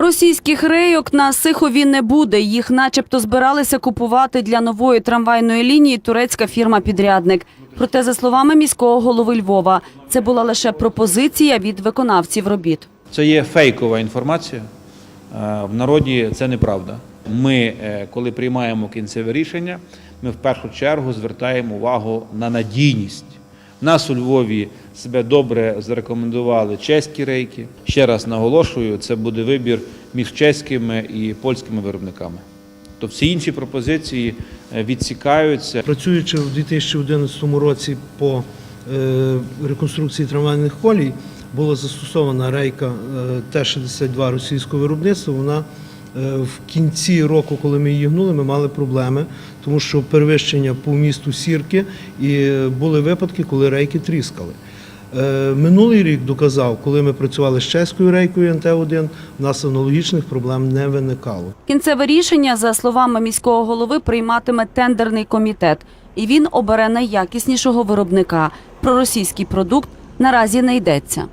Російських рейок на Сихові не буде. Їх начебто збиралися купувати для нової трамвайної лінії турецька фірма-підрядник. Проте, за словами міського голови Львова, це була лише пропозиція від виконавців робіт. Це є фейкова інформація. Е, В народі це неправда. Ми, е, коли приймаємо кінцеве рішення, ми в першу чергу звертаємо увагу на надійність. Нас у Львові себе добре зарекомендували чеські рейки. Ще раз наголошую, це буде вибір між чеськими і польськими виробниками. То всі інші пропозиції е, відсікаються. Працюючи в 2011 році по е, реконструкції трамвайних колій, була застосована рейка е, Т-62 російського виробництва. Вона в кінці року, коли ми її гнули, ми мали проблеми, тому що перевищення по місту сірки і е, були випадки, коли рейки тріскали. Е, Минулий рік доказав, коли ми працювали з чеською рейкою НТ-1, у нас аналогічних проблем не виникало. Кінцеве рішення, за словами міського голови, прийматиме тендерний комітет, і він обере найякіснішого виробника. Про російський продукт наразі не йдеться.